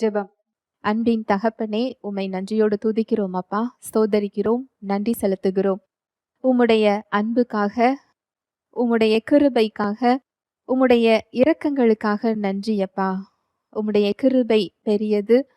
ஜெபம். அன்பின் தகப்பனே உம்மை நன்றியோடு துதிக்கிறோம் அப்பா. ஸ்தோதரிக்கிறோம் நன்றி செலுத்துகிறோம். உம்முடைய அன்புக்காக உம்முடைய கிருபைக்காக உம்முடைய இரக்கங்களுக்காக நன்றி அப்பா. உம்முடைய கிருபை பெரியது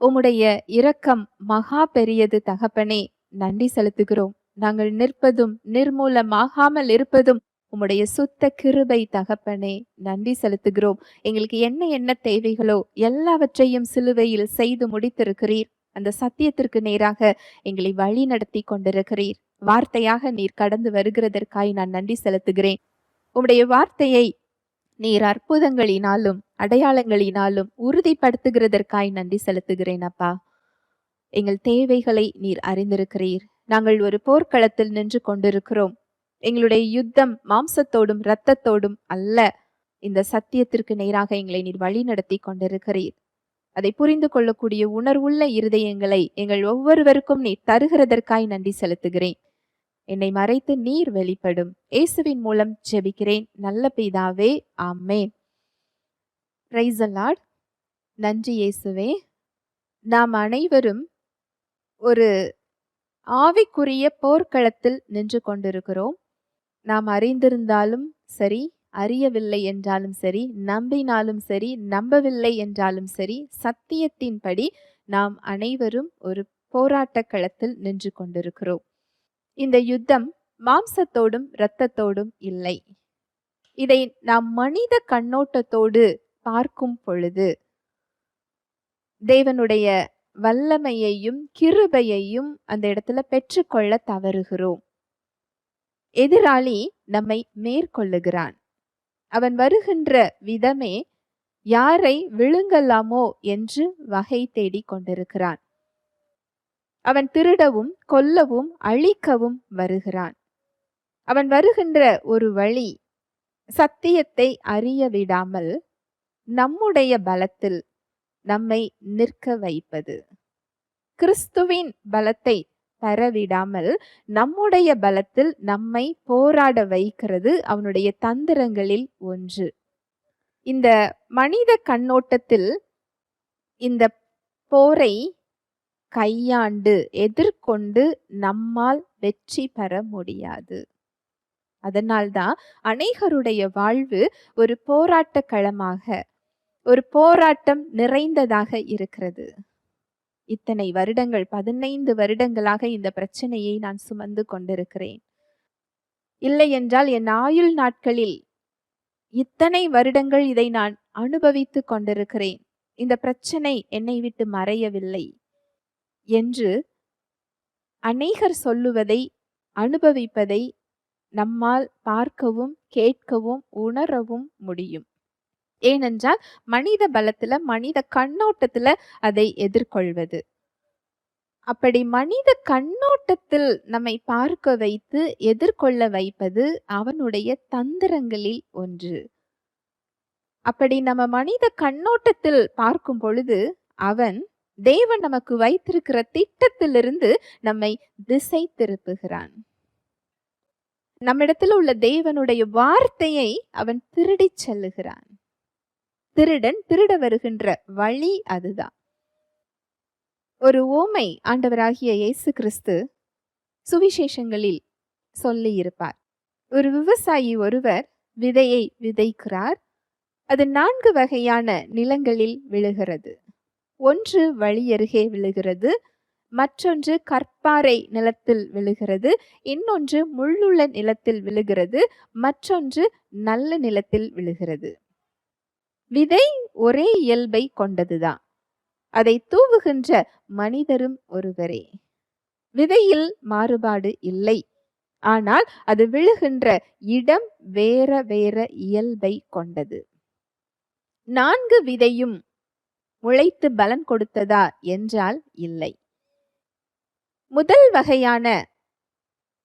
உம்முடைய இரக்கம் மகா பெரியது தகப்பனே. நன்றி செலுத்துகிறோம். நாங்கள் நிற்பதும் நிர்மூலமாகாமல் இருப்பதும் உம்முடைய சுத்த கிருபை தகப்பனே நன்றி செலுத்துகிறோம். எங்களுக்கு என்ன என்ன தேவைகளோ எல்லாவற்றையும் சிலுவையில் செய்து முடித்திருக்கிறீர். அந்த சத்தியத்திற்கு நேராக எங்களை வழி நடத்தி கொண்டிருக்கிறீர். வார்த்தையாக நீர் கடந்து வருகிறதற்காய் நான் நன்றி செலுத்துகிறேன். உம்முடைய வார்த்தையை நீர் அற்புதங்களினாலும் அடையாளங்களினாலும் உறுதிப்படுத்துகிறதற்காய் நன்றி செலுத்துகிறேன் அப்பா. எங்கள் தேவைகளை நீர் அறிந்திருக்கிறீர். நாங்கள் ஒரு போர்க்களத்தில் நின்று கொண்டிருக்கிறோம். எங்களுடைய யுத்தம் மாம்சத்தோடும் இரத்தத்தோடும் அல்ல. இந்த சத்தியத்திற்கு நேராக எங்களை நீர் வழி நடத்தி கொண்டிருக்கிறீர். அதை புரிந்து கொள்ளக்கூடிய உணர்வுள்ள இருதயங்களை எங்கள் ஒவ்வொருவருக்கும் நீ தருகிறதற்காய் நன்றி செலுத்துகிறேன். என்னை மறைத்து நீர் வெளிப்படும். இயேசுவின் மூலம் ஜெபிக்கிறேன். நல்ல பிதாவே ஆமே பிரைஸ் அல்லாட் நன்றி இயேசுவே. நாம் அனைவரும் ஒரு ஆவிக்குரிய போர்க்களத்தில் நின்று கொண்டிருக்கிறோம். நாம் அறிந்திருந்தாலும் சரி அறியவில்லை என்றாலும் சரி நம்பினாலும் சரி நம்பவில்லை என்றாலும் சரி சத்தியத்தின்படி நாம் அனைவரும் ஒரு போராட்ட களத்தில் நின்று கொண்டிருக்கிறோம். இந்த யுத்தம் மாம்சத்தோடும் இரத்தத்தோடும் இல்லை. இதை நாம் மனித கண்ணோட்டத்தோடு பார்க்கும் பொழுது தேவனுடைய வல்லமையையும் கிருபையையும் அந்த இடத்துல பெற்றுக்கொள்ள தவறுகிறோம். எதிராளி நம்மை மேற்கொள்ளுகிறான். அவன் வருகின்ற விதமே யாரை விழுங்கலாமோ என்று வகை தேடிக் கொண்டிருக்கிறான். அவன் திருடவும் கொல்லவும் அழிக்கவும் வருகிறான். அவன் வருகின்ற ஒரு வழி சத்தியத்தை அறிய விடாமல் நம்முடைய பலத்தில் நம்மை நிற்க வைப்பது. கிறிஸ்துவின் பலத்தை பெறவிடாமல் நம்முடைய பலத்தில் நம்மை போராட வைக்கிறது அவனுடைய தந்திரங்களில் ஒன்று. இந்த மனித கண்ணோட்டத்தில் இந்த போரை கையாண்டு எதிர்கொண்டு நம்மால் வெற்றி பெற முடியாது. அதனால்தான் அநேகருடைய வாழ்வு ஒரு போராட்ட களமாக ஒரு போராட்டம் நிறைந்ததாக இருக்கிறது. இத்தனை வருடங்கள் பதினைந்து வருடங்களாக இந்த பிரச்சனையை நான் சுமந்து கொண்டிருக்கிறேன். இல்லை என்றால் என் ஆயுள் நாட்களில் இத்தனை வருடங்கள் இதை நான் அனுபவித்து கொண்டிருக்கிறேன். இந்த பிரச்சனை என்னை விட்டு மறையவில்லை என்று அநேகர் சொல்லுவதை அனுபவிப்பதை நம்மால் பார்க்கவும் கேட்கவும் உணரவும் முடியும். ஏனென்றால் மனித பலத்துல மனித கண்ணோட்டத்துல அதை எதிர்கொள்வது. அப்படி மனித கண்ணோட்டத்தில் நம்மை பார்க்க வைத்து எதிர்கொள்ள வைப்பது அவனுடைய தந்திரங்களில் ஒன்று. அப்படி நம்ம மனித கண்ணோட்டத்தில் பார்க்கும் பொழுது அவன் தேவன் நமக்கு வைத்திருக்கிற திட்டத்திலிருந்து நம்மை திசை திருப்புகிறான். நம்மிடத்தில் உள்ள தேவனுடைய வார்த்தையை அவன் திருடிச் செல்லுகிறான். திருடன் திருட வருகின்ற வழி அதுதான். ஒரு ஓமை ஆண்டவராகிய இயேசு கிறிஸ்து சுவிசேஷங்களில் சொல்லியிருப்பார். ஒரு விவசாயி ஒருவர் விதையை விதைக்கிறார். அது நான்கு வகையான நிலங்களில் விழுகிறது. ஒன்று வழியருகே விழுகிறது மற்றொன்று கற்பாறை நிலத்தில் விழுகிறது இன்னொன்று முள்ளுள்ள நிலத்தில் விழுகிறது மற்றொன்று நல்ல நிலத்தில் விழுகிறது. விதை ஒரே இயல்பை கொண்டதுதான். அதை தூவுகின்ற மனிதரும் ஒருவரே. விதையில் மாறுபாடு இல்லை. ஆனால் அது விழுகின்ற இடம் வேற வேற இயல்பை கொண்டது. நான்கு விதையும் முளைத்து பலன் கொடுத்ததா என்றால் இல்லை. முதல் வகையான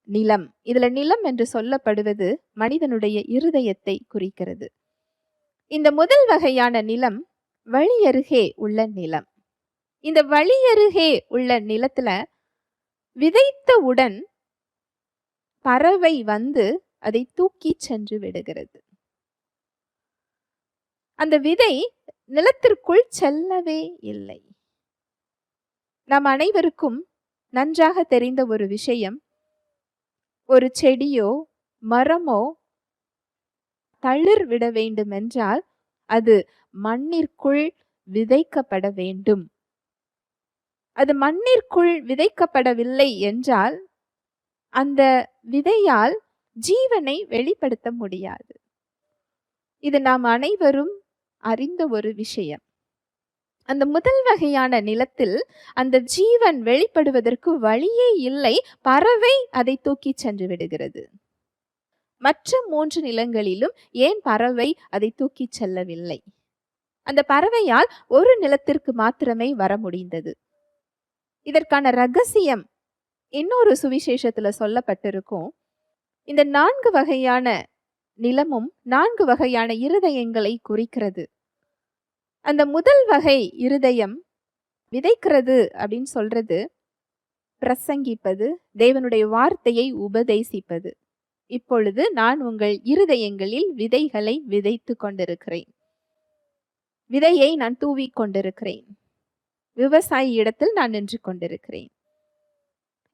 நிலம் இதுல நிலம் என்று சொல்லப்படுவது மனிதனுடைய இருதயத்தை குறிக்கிறது. இந்த முதல் வகையான நிலம் வழியருகே உள்ள நிலம். இந்த வழியருகே உள்ள நிலத்துல விதைத்தவுடன் பறவை வந்து அதை தூக்கி சென்று விடுகிறது. அந்த விதை நிலத்திற்குள் செல்லவே இல்லை. நம் அனைவருக்கும் நன்றாக தெரிந்த ஒரு விஷயம் ஒரு செடியோ மரமோ தளிர் விட வேண்டுமென்றால் அது மண்ணிற்குள் விதைக்கப்பட வேண்டும். அது மண்ணிற்குள் விதைக்கப்படவில்லை என்றால் அந்த விதையால் ஜீவனை வெளிப்படுத்த முடியாது. இது நாம் அனைவரும் அறிந்த ஒரு விஷயம். அந்த முதல் வகையான நிலத்தில் அந்த ஜீவன் வெளிப்படுவதற்கு வழியே இல்லை பறவை அதை தூக்கி சென்று விடுகிறது. மற்ற மூன்று நிலங்களிலும் ஏன் பறவை அதை தூக்கிச் செல்லவில்லை? அந்த பறவையால் ஒரு நிலத்திற்கு மாத்திரமே வர முடிந்தது. இதற்கான ரகசியம் இன்னொரு சுவிசேஷத்துல சொல்லப்பட்டிருக்கும். இந்த நான்கு வகையான நிலமும் நான்கு வகையான இருதயங்களை குறிக்கிறது. அந்த முதல் வகை இருதயம் விதைக்கிறது அப்படின்னு சொல்றது பிரசங்கிப்பது தேவனுடைய வார்த்தையை உபதேசிப்பது. இப்பொழுது நான் உங்கள் இருதயங்களில் விதைகளை விதைத்து கொண்டிருக்கிறேன். விதையை நான் தூவி கொண்டிருக்கிறேன். விவசாயி இடத்தில் நான் நின்று கொண்டிருக்கிறேன்.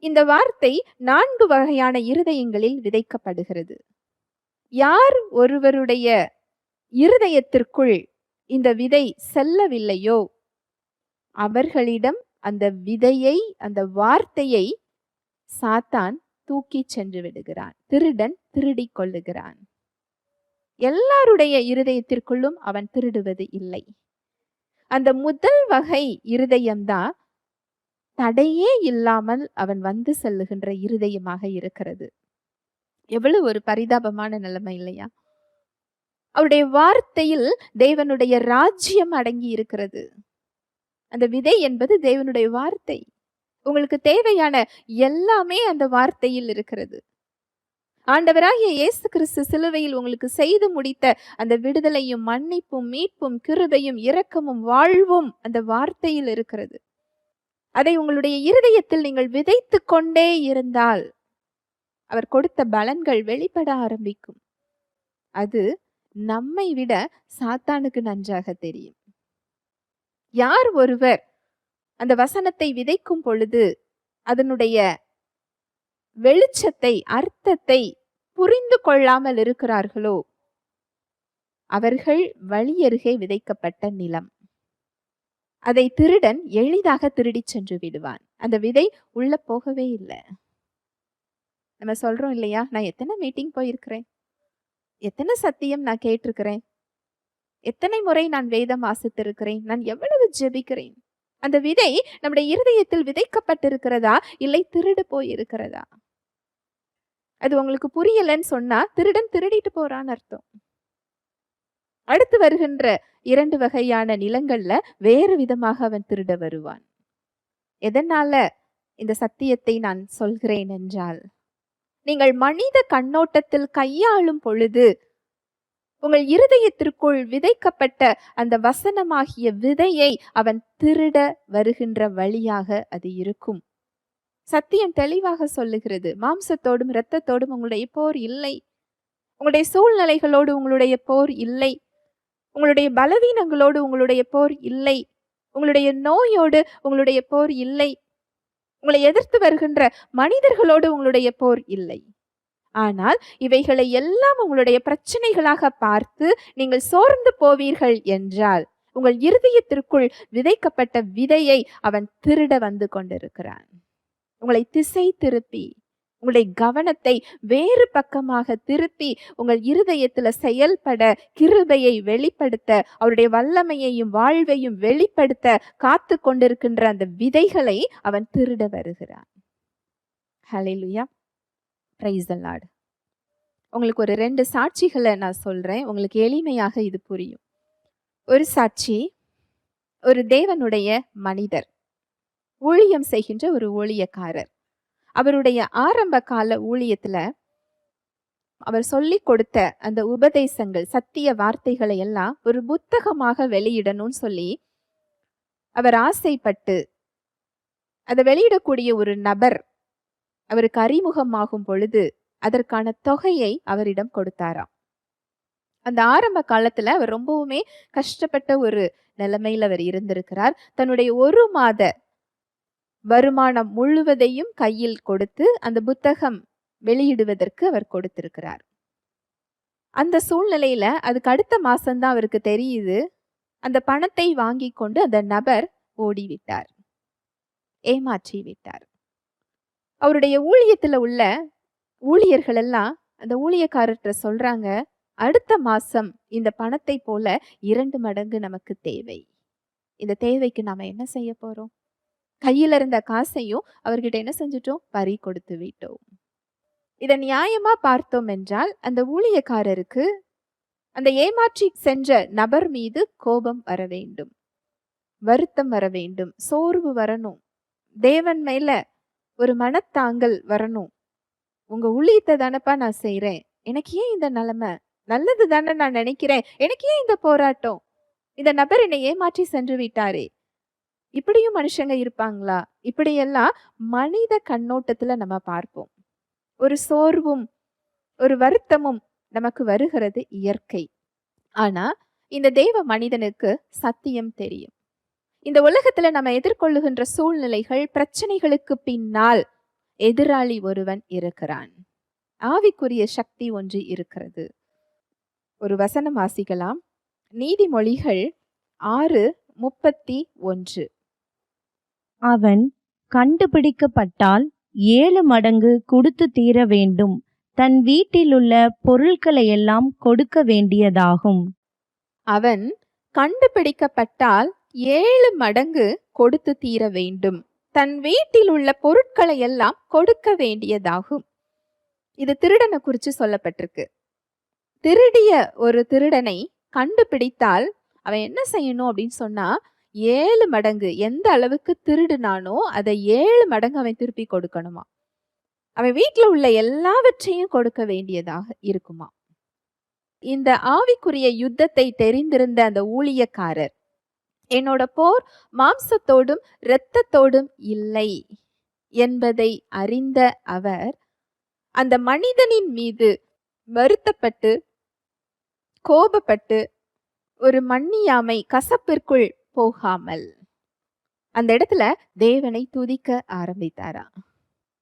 இந்த வார்த்தை நான்கு வகையான இருதயங்களில் விதைக்கப்படுகிறது. யார் ஒருவருடைய இருதயத்திற்குள் இந்த விதை செல்லவில்லையோ அவர்களிடம் அந்த விதையை அந்த வார்த்தையை சாத்தான் தூக்கி சென்று விடுகிறான். திருடன் திருடி கொள்ளுகிறான். எல்லாருடைய இருதயத்திற்குள்ளும் அவன் திருடுவது இல்லை. அந்த முதல் வகை இருதயம்தான் தடையே இல்லாமல் அவன் வந்து செல்லுகின்ற இருதயமாக இருக்கிறது. எவ்வளவு ஒரு பரிதாபமான நிலைமை இல்லையா? அவருடைய வார்த்தையில் தேவனுடைய ராஜ்யம் அடங்கி இருக்கிறது. அந்த விதை என்பது தேவனுடைய வார்த்தை. உங்களுக்கு தேவையான எல்லாமே அந்த வார்த்தையில் இருக்கிறது. ஆண்டவராகிய இயேசு கிறிஸ்து சிலுவையில் உங்களுக்கு செய்து முடித்த அந்த விடுதலையும் மன்னிப்பும் மீட்பும் கிருபையும் இரக்கமும் வாழ்வும் அந்த வார்த்தையில் இருக்கிறது. அதை உங்களுடைய இருதயத்தில் நீங்கள் விதைத்து கொண்டே இருந்தால் அவர் கொடுத்த பலன்கள் வெளிப்பட ஆரம்பிக்கும். அது நம்மை விட சாத்தானுக்கு நன்றாக தெரியும். யார் ஒருவர் அந்த வசனத்தை விதைக்கும் பொழுது அதனுடைய வெளிச்சத்தை அர்த்தத்தை புரிந்து கொள்ளாமல் இருக்கிறார்களோ? அவர்கள் வழியருகே விதைக்கப்பட்ட நிலம். அதை திருடன் எளிதாக திருடிச் சென்று விடுவான். அந்த விதை உள்ள போகவே இல்லை. நம்ம சொல்றோம் இல்லையா? நான் எத்தனை மீட்டிங் போயிருக்கிறேன்? எத்தனை சத்தியம் நான் கேட்டிருக்கிறேன்? எத்தனை முறை நான் வேதம் வாசித்திருக்கிறேன்? நான் எவ்வளவு ஜெபிக்கிறேன்? அந்த விதை நம்முடைய இருதயத்தில் விதைக்கப்பட்டிருக்கிறதா? இல்லை திருடு போய் இருக்கிறதா அது உங்களுக்கு புரியலன்னு சொன்னா திருடன் திருடிட்டு போறான்னு அர்த்தம். அடுத்து வருகின்ற இரண்டு வகையான நிலங்கள்ல வேறு விதமாக அவன் திருட வருவான். எதனால இந்த சத்தியத்தை நான் சொல்கிறேன் என்றால் நீங்கள் மனித கண்ணோட்டத்தில் கையாளும் பொழுது உங்கள் இருதயத்திற்குள் விதைக்கப்பட்ட அந்த வசனமாகிய விதையை அவன் திருட வருகின்ற வழியாக அது இருக்கும். சத்தியம் தெளிவாக சொல்லுகிறது. மாம்சத்தோடும் இரத்தத்தோடும் உங்களுடைய போர் இல்லை. உங்களுடைய சூழ்நிலைகளோடு உங்களுடைய போர் இல்லை. உங்களுடைய பலவீனங்களோடு உங்களுடைய போர் இல்லை. உங்களுடைய நோயோடு உங்களுடைய போர் இல்லை. உங்களை எதிர்த்து வருகின்ற மனிதர்களோடு உங்களுடைய போர் இல்லை. ஆனால் இவைகளை எல்லாம் உங்களுடைய பிரச்சனைகளாக பார்த்து நீங்கள் சோர்ந்து போவீர்கள் என்றால் உங்கள் இருதயத்திற்குள் விதைக்கப்பட்ட விதையை அவன் திருட வந்து கொண்டிருக்கிறான். உங்களை திசை திருப்பி உங்களுடைய கவனத்தை வேறு பக்கமாக திருப்பி உங்கள் இருதயத்தில் செயல்பட கிருபையை வெளிப்படுத்த அவருடைய வல்லமையையும் வாழ்வையும் வெளிப்படுத்த காத்து கொண்டிருக்கின்ற அந்த விதைகளை அவன் திருட வருகிறான். ஹலிலுயா ப்ரைஸ் லார்டு உங்களுக்கு ஒரு ரெண்டு சாட்சிகளை நான் சொல்கிறேன் உங்களுக்கு எளிமையாக இது புரியும். ஒரு சாட்சி ஒரு தேவனுடைய மனிதர் ஊழியம் செய்கின்ற ஒரு ஊழியக்காரர். அவருடைய ஆரம்ப கால ஊழியத்தில் அவர் சொல்லி கொடுத்த அந்த உபதேசங்கள் சத்திய வார்த்தைகளை எல்லாம் ஒரு புத்தகமாக வெளியிடணும்னு சொல்லி அவர் ஆசைப்பட்டு அதை வெளியிடக்கூடிய ஒரு நபர் அவருக்கு அறிமுகமாகும் பொழுது அதற்கான தொகையை அவரிடம் கொடுத்தாராம் அந்த ஆரம்ப காலத்துல அவர் ரொம்பவுமே கஷ்டப்பட்ட ஒரு நிலைமையில் அவர் இருந்திருக்கிறார். தன்னுடைய ஒரு மாத வருமானம் முழுவதையும் கையில் கொடுத்து, அந்த புத்தகம் வெளியிடுவதற்கு அவர் கொடுத்திருக்கிறார். அந்த சூழ்நிலையில அதுக்கு அடுத்த மாசம்தான் அவருக்கு தெரியுது. அந்த பணத்தை வாங்கிக் கொண்டு அந்த நபர் ஓடிவிட்டார். ஏமாற்றி விட்டார். அவருடைய ஊழியத்தில் உள்ள ஊழியர்கள் எல்லாம் அந்த ஊழியக்காரர்கிட்ட சொல்றாங்க, "அடுத்த மாசம் இந்த பணத்தை போல இரண்டு மடங்கு நமக்கு தேவை. இந்த தேவைக்கு நாம என்ன செய்ய போறோம்?" கையில இருந்த காசையும் அவர்கிட்ட என்ன செஞ்சுட்டோம்? பறி கொடுத்து விட்டோம். இதை நியாயமா பார்த்தோம் என்றால், அந்த ஊழியக்காரருக்கு அந்த ஏமாற்றி சென்ற நபர் மீது கோபம் வர வேண்டும். வருத்தம் வர வேண்டும். சோர்வு வரணும். தேவன் மேல ஒரு மனத்தாங்கல் வரணும். "உங்க ஊழியத்த தானப்பா நான் செய்கிறேன் எனக்கு ஏன் இந்த நிலைமை? நல்லது தானே நான் நினைக்கிறேன். எனக்கு ஏன் இந்த போராட்டம்? இந்த நபர் என்னை ஏமாற்றி சென்று விட்டாரே!" இப்படியும் மனுஷங்க இருப்பாங்களா? இப்படியெல்லாம் மனித கண்ணோட்டத்துல நம்ம பார்ப்போம். ஒரு சோர்வும், ஒரு வருத்தமும் நமக்கு வருகிறது இயற்கை. ஆனா, இந்த தெய்வ மனிதனுக்கு சத்தியம் தெரியும். இந்த உலகத்துல நம்ம எதிர்கொள்ளுகின்ற சூழ்நிலைகள், பிரச்சனைகளுக்கு பின்னால் எதிராளி ஒருவன் இருக்கிறான். ஆவிக்குரிய சக்தி ஒன்று இருக்கிறது. ஒரு வசனம் வாசிக்கலாம். நீதிமொழிகள் 6:31 அவன் கண்டுபிடிக்கப்பட்டால் 7 மடங்கு கொடுத்துத் தீர வேண்டும். தன் வீட்டிலுள்ள பொருள்களையெல்லாம் கொடுக்க வேண்டியதாகும். அவன் கண்டுபிடிக்கப்பட்டால் ஏழு மடங்கு கொடுத்து தீர வேண்டும். தன் வீட்டில் உள்ள பொருட்களை எல்லாம் கொடுக்க வேண்டியதாகும். இது திருடனை குறித்து சொல்லப்பட்டிருக்கு. திருடிய ஒரு திருடனை கண்டுபிடித்தால் அவன் என்ன செய்யணும் அப்படின்னு சொன்னா, ஏழு மடங்கு எந்த அளவுக்கு திருடுனானோ அதை ஏழு மடங்கு அவன் திருப்பி கொடுக்கணுமா அவன் வீட்டில் உள்ள எல்லாவற்றையும் கொடுக்க வேண்டியதாக இருக்குமாம். இந்த ஆவிக்குரிய யுத்தத்தை தெரிந்திருந்த அந்த ஊழியக்காரர், என்னோட போர் மாம்சத்தோடும் இரத்தத்தோடும் இல்லை என்பதை அறிந்த அவர், அந்த மனிதனின் மீது வருத்தப்பட்டு, கோபப்பட்டு, ஒரு மன்னியாமை கசப்பிற்குள் போகாமல், அந்த இடத்துல தேவனை துதிக்க ஆரம்பித்தாராம்.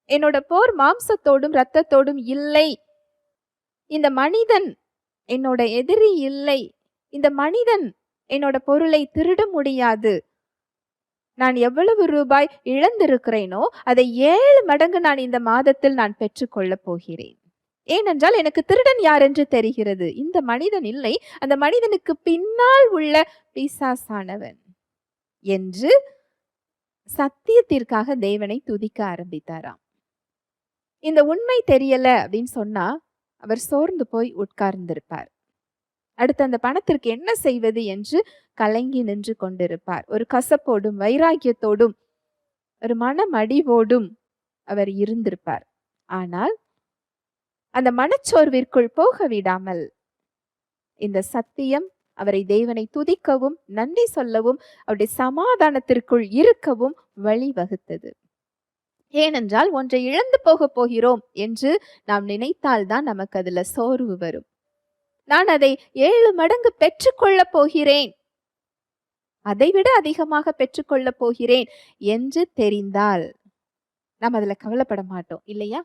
என்னோட போர் மாம்சத்தோடும் இரத்தத்தோடும் இல்லை. இந்த மனிதன் என்னோட எதிரி இல்லை. இந்த மனிதன் என்னோட பொருளை திருட முடியாது. நான் எவ்வளவு ரூபாய் இழந்திருக்கிறேனோ, அதை ஏழு மடங்கு நான் இந்த மாதத்தில் நான் பெற்றுக்கொள்ளப் போகிறேன். ஏனென்றால் எனக்கு திருடன் யார் என்று தெரிகிறது. இந்த மனிதன் இல்லை. அந்த மனிதனுக்கு பின்னால் உள்ள பிசாசானவன் என்று சத்தியத்திற்காக தேவனை துதிக்க ஆரம்பித்தாராம். இந்த உண்மை தெரியல அப்படின்னு சொன்னா, அவர் சோர்ந்து போய் உட்கார்ந்திருப்பார். அடுத்து அந்த பணத்திற்கு என்ன செய்வது என்று கலங்கி நின்று கொண்டிருப்பார். ஒரு கசப்போடும், வைராக்கியத்தோடும், ஒரு மனமடிவோடும் அவர் இருந்திருப்பார். ஆனால், அந்த மனச்சோர்விற்குள் போக விடாமல், இந்த சத்தியம் அவரை தேவனை துதிக்கவும், நன்றி சொல்லவும், அவருடைய சமாதானத்திற்குள் இருக்கவும் வழிவகுத்தது. ஏனென்றால், ஒன்றை இழந்து போகப் போகிறோம் என்று நாம் நினைத்தால் தான் நமக்கு அதுல சோர்வு வரும். நான் அதை ஏழு மடங்கு பெற்றுக்கொள்ளப் போகிறேன். அதைவிட அதிகமாக பெற்றுக்கொள்ளப் போகிறேன் என்று தெரிந்தால், நாம் அதில் கவலைப்பட மாட்டோம் இல்லையா?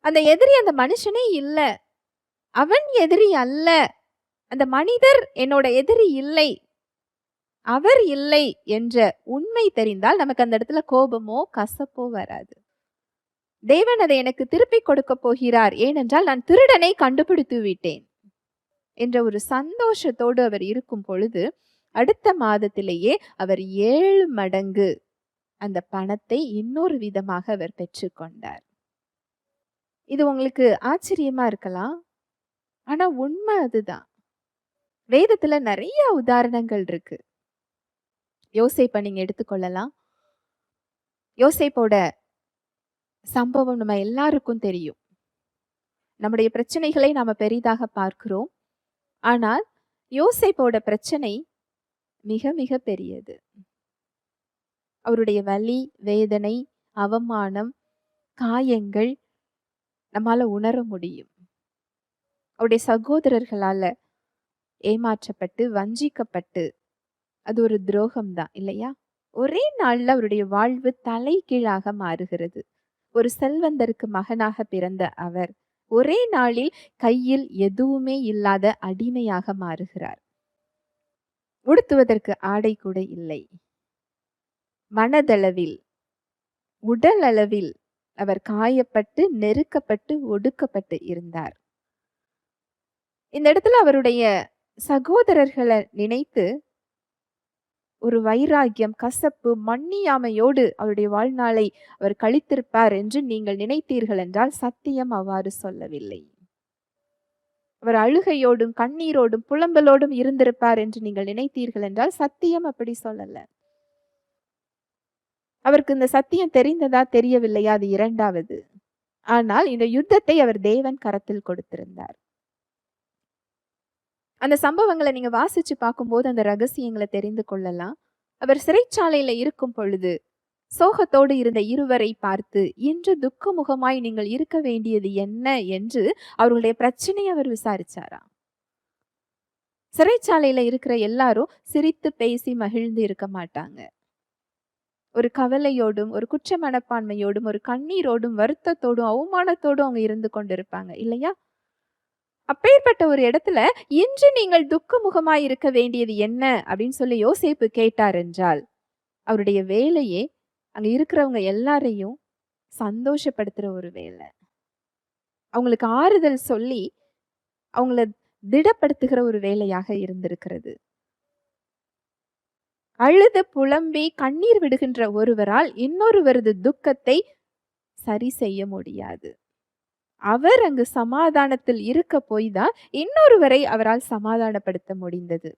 அந்த எதிரி அந்த மனுஷனே இல்லை அவன் எதிரி அல்ல. அந்த மனிதர் என்னோட எதிரி இல்லை. அவர் இல்லை என்ற உண்மை தெரிந்தால் நமக்கு அந்த இடத்துல கோபமோ, கசப்போ வராது. தேவன் அதை எனக்கு திருப்பிக் கொடுக்க போகிறார். ஏனென்றால் நான் திருடனை கண்டுபிடித்து விட்டேன். என்ற ஒரு சந்தோஷத்தோடு அவர் இருக்கும் பொழுது, அடுத்த மாதத்திலேயே அவர் ஏழு மடங்கு அந்த பணத்தை இன்னொரு விதமாக அவர் பெற்றுக்கொண்டார். இது உங்களுக்கு ஆச்சரியமா இருக்கலாம். ஆனா உண்மை அதுதான். வேதத்துல நிறைய உதாரணங்கள் இருக்கு. யோசேப்ப நீங்க எடுத்துக்கொள்ளலாம். யோசைப்போட சம்பவம் நம்ம எல்லாருக்கும் தெரியும். நம்முடைய பிரச்சனைகளை நாம பெரிதாக பார்க்கிறோம். ஆனால், யோசைப்போட பிரச்சனை மிக மிக பெரியது. அவருடைய வலி, வேதனை, அவமானம், காயங்கள் நம்மால உணர முடியும். அவருடைய சகோதரர்களால ஏமாற்றப்பட்டு வஞ்சிக்கப்பட்டு அது ஒரு துரோகம் தான் இல்லையா ஒரே நாள்ல அவருடைய வாழ்வு தலைகீழாக மாறுகிறது ஒரு செல்வந்தருக்கு மகனாக பிறந்த அவர் ஒரே நாளில் கையில் எதுவுமே இல்லாத அடிமையாக மாறுகிறார். உடுத்துவதற்கு ஆடை கூட இல்லை. மனதளவில் உடல் அளவில் அவர் காயப்பட்டு நெருக்கப்பட்டு ஒடுக்கப்பட்டு இருந்தார். இந்த இடத்துல அவருடைய சகோதரர்களை நினைத்து ஒரு வைராக்கியம் கசப்பு மன்னியாமையோடு அவருடைய வாழ்நாளை அவர் கழித்திருப்பார் என்று நீங்கள் நினைத்தீர்கள் என்றால் சத்தியம் அவ்வாறு சொல்லவில்லை. அவர் அழுகையோடும் கண்ணீரோடும் புலம்பலோடும் இருந்திருப்பார் என்று நீங்கள் நினைத்தீர்கள் என்றால் சத்தியம் அப்படி சொல்லல. அவருக்கு இந்த சத்தியம் தெரிந்ததா தெரியவில்லையா? அது இரண்டாவது. ஆனால் இந்த யுத்தத்தை அவர் தேவன் கரத்தில் கொடுத்திருந்தார். அந்த சம்பவங்களை நீங்கள் வாசித்து பார்க்கும்போது அந்த ரகசியங்களை தெரிந்து கொள்ளலாம். அவர் சிறைச்சாலையில் இருக்கும் பொழுது சோகத்தோடு இருந்த இருவரை பார்த்து இன்று துக்கமுகமாய் நீங்கள் இருக்க வேண்டியது என்ன? என்று அவர்களுடைய பிரச்சனையை அவர் விசாரிச்சாராம் சிறைச்சாலையில இருக்கிற எல்லாரும் சிரித்து பேசி மகிழ்ந்து இருக்க மாட்டாங்க. ஒரு கவலையோடும் ஒரு குற்ற மனப்பான்மையோடும் ஒரு கண்ணீரோடும் வருத்தத்தோடும் அவமானத்தோடும் அவங்க இருந்து கொண்டிருப்பாங்க இல்லையா? அப்பேற்பட்ட ஒரு இடத்துல இன்று நீங்கள் துக்கமுகமாய் இருக்க வேண்டியது என்ன? அப்படின்னு சொல்லி யோசேப்பு கேட்டார் என்றால் அவருடைய வேலையே அங்க இருக்கிறவங்க எல்லாரையும் சந்தோஷப்படுத்துற ஒரு வேலை. அவங்களுக்கு ஆறுதல் சொல்லி அவங்கள திடப்படுத்துகிற ஒரு வேலையாக இருந்திருக்கிறது. அழுது புலம்பி கண்ணீர் விடுகின்ற ஒருவரால் இன்னொருவரது துக்கத்தை சரி செய்ய முடியாது. அவர் அங்கு சமாதானத்தில் இருக்க போய் தான் இன்னொருவரை அவரால் சமாதானப்படுத்த முடிந்தது.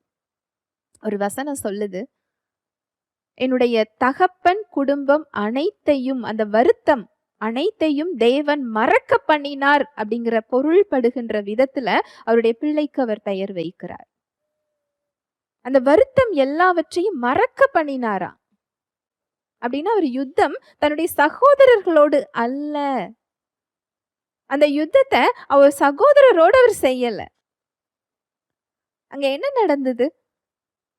ஒரு வசனம் சொல்லுது என்னுடைய தகப்பன் குடும்பம் அனைத்தையும் அந்த வருத்தம் அனைத்தையும் தேவன் மறக்க பண்ணினார் அப்படிங்கிற பொருள் படுகின்ற விதத்துல அவருடைய பிள்ளைக்கு அவர் பெயர் வைக்கிறார். அந்த வருத்தம் எல்லாவற்றையும் மறக்க பண்ணினாரா? அப்படின்னா அவர் யுத்தம் தன்னுடைய சகோதரர்களோடு அல்ல. அந்த யுத்தத்தை அவர் சகோதரரோடு அவர் செய்யலை. அங்க என்ன நடந்தது?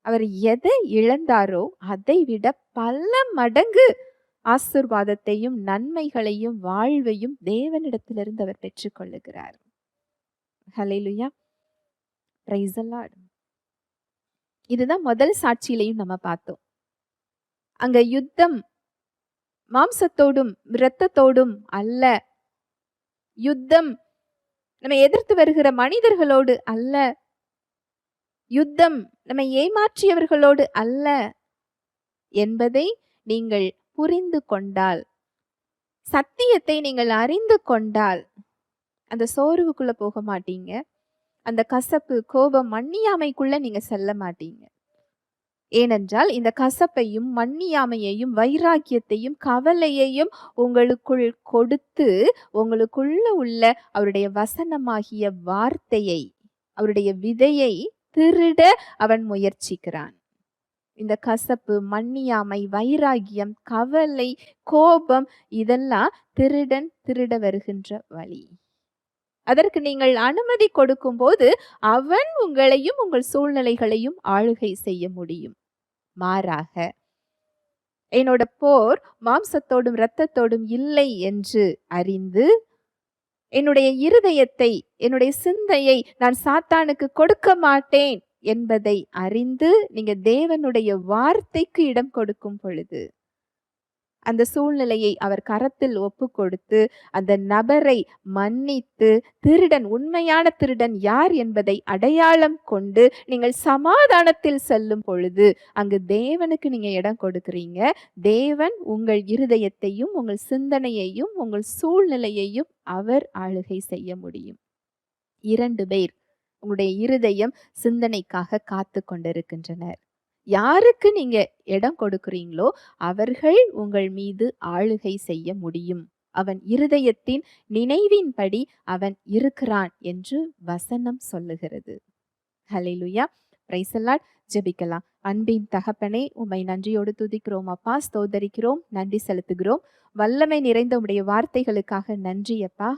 அவர் எதை இழந்தாரோ அதை விட பல மடங்கு ஆசிர்வாதத்தையும் நன்மைகளையும் வாழ்வையும் தேவனிடத்திலிருந்து அவர் பெற்றுக்கொள்ளுகிறார். ஹலேலுயா இதுதான் முதல் சாட்சியிலையும் நம்ம பார்த்தோம். அங்க யுத்தம் மாம்சத்தோடும் இரத்தத்தோடும் அல்ல. யுத்தம். நம்ம எதிர்த்து வருகிற மனிதர்களோடு அல்ல. யுத்தம் நம்மை ஏமாற்றியவர்களோடு அல்ல என்பதை நீங்கள் புரிந்து கொண்டால் சத்தியத்தை நீங்கள் அறிந்து கொண்டால் அந்த சோர்வுக்குள்ள போக மாட்டீங்க. அந்த கசப்பு கோபம் மன்னியாமைக்குள்ள நீங்க செல்ல மாட்டீங்க. ஏனென்றால் இந்த கசப்பையும் மன்னியாமையையும் வைராக்கியத்தையும் கவலையையும் உங்களுக்குள் கொடுத்து உங்களுக்குள்ள உள்ள அவருடைய வசனமாகிய வார்த்தையை அவருடைய விதையை திருட அவன் முயற்சிக்கிறான். இந்த கசப்பு மன்னியாமை வைராகியம் கவலை கோபம் இதெல்லாம் திருடன் திருட வருகின்ற வழி. அதற்கு நீங்கள் அனுமதி கொடுக்கும்போது அவன் உங்களையும் உங்கள் சூழ்நிலைகளையும் ஆளுகை செய்ய முடியும். மாறாக என்னோட போர் மாம்சத்தோடும் இரத்தத்தோடும் இல்லை என்று அறிந்து என்னுடைய இருதயத்தை என்னுடைய சிந்தையை நான் சாத்தானுக்கு கொடுக்க மாட்டேன் என்பதை அறிந்து நீங்க தேவனுடைய வார்த்தைக்கு இடம் கொடுக்கும் பொழுது அந்த சூழ்நிலையை அவர் கரத்தில் ஒப்பு கொடுத்து அந்த நபரை மன்னித்து திருடன் உண்மையான திருடன் யார் என்பதை அடையாளம் கொண்டு நீங்கள் சமாதானத்தில் செல்லும் பொழுது அங்கு தேவனுக்கு நீங்க இடம் கொடுக்குறீங்க. தேவன் உங்கள் இருதயத்தையும் உங்கள் சிந்தனையையும் உங்கள் சூழ்நிலையையும் அவர் ஆளுகை செய்ய முடியும். இரண்டு பேர் உங்களுடைய இருதயம் சிந்தனைக்காக காத்து கொண்டிருக்கின்றனர். யாருக்கு நீங்க இடம் கொடுக்கிறீங்களோ அவர்கள் உங்கள் மீது ஆளுகை செய்ய முடியும். அவன் இருதயத்தின் நினைவின்படி அவன் இருக்கிறான் என்று வசனம் சொல்லுகிறது. ஹலிலுயா பிரைசல்லாட் ஜெபிக்கலாம். அன்பின் தகப்பனே உம்மை நன்றியோடு துதிக்கிறோம். அப்பா ஸ்தோதரிக்கிறோம் நன்றி செலுத்துகிறோம். வல்லமை நிறைந்த உடைய வார்த்தைகளுக்காக நன்றி அப்பா.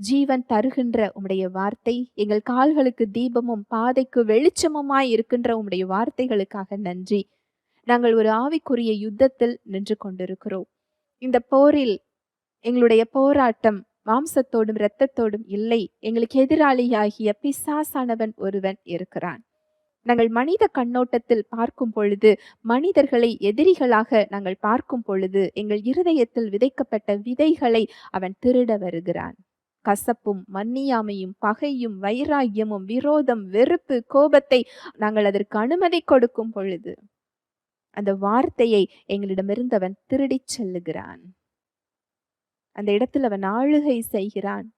ஜீவன் தருகின்ற உம்முடைய வார்த்தை எங்கள் கால்களுக்கு தீபமும் பாதைக்கு வெளிச்சமுமாய் இருக்கின்ற உம்முடைய வார்த்தைகளுக்காக நன்றி. நாங்கள் ஒரு ஆவிக்குரிய யுத்தத்தில் நின்று கொண்டிருக்கிறோம். இந்த போரில் எங்களுடைய போராட்டம் மாம்சத்தோடும் இரத்தத்தோடும் இல்லை. எங்களுக்கு எதிராளியாகிய பிசாசானவன் ஒருவன் இருக்கிறான். நாங்கள் மனித கண்ணோட்டத்தில் பார்க்கும் பொழுது மனிதர்களை எதிரிகளாக நாங்கள் பார்க்கும் பொழுது எங்கள் இருதயத்தில் விதைக்கப்பட்ட விதைகளை அவன் திருட வருகிறான். கசப்பும் மன்னியாமையும் பகையும் வைராகியமும் விரோதம் வெறுப்பு கோபத்தை நாங்கள் அதற்கு அனுமதி கொடுக்கும் பொழுது அந்த வார்த்தையை எங்களிடமிருந்து அவன் திருடிச் செல்லுகிறான். அந்த இடத்தில் அவன் ஆளுகை செய்கிறான்.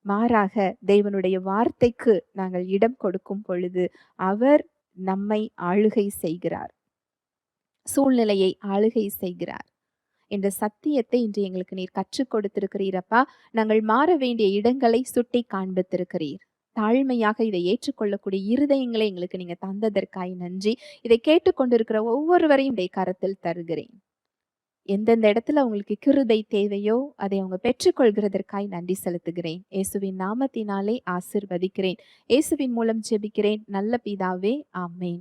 மாறாக தேவனுடைய வார்த்தைக்கு நாங்கள் இடம் கொடுக்கும் பொழுது அவர் நம்மை ஆளுகை செய்கிறார். சூழ்நிலையை ஆளுகை செய்கிறார். என்ற சத்தியத்தை இன்று எங்களுக்கு நீர் கற்றுக் கொடுத்திருக்கிறீரப்பா. நாங்கள் மாற வேண்டிய இடங்களை சுட்டி காண்பித்திருக்கிறீர். தாழ்மையாக இதை ஏற்றுக்கொள்ளக்கூடிய இருதயங்களை எங்களுக்கு நீங்க தந்ததற்காய் நன்றி. இதை கேட்டுக்கொண்டிருக்கிற ஒவ்வொருவரையும் இதை கரத்தில் தருகிறேன். எந்தெந்த இடத்துல அவங்களுக்கு கிருதை தேவையோ அதை அவங்க பெற்றுக்கொள்கிறதற்காய் நன்றி செலுத்துகிறேன். இயேசுவின் நாமத்தினாலே ஆசிர்வதிக்கிறேன். இயேசுவின் மூலம் ஜெபிக்கிறேன். நல்ல பிதாவே ஆமேன்.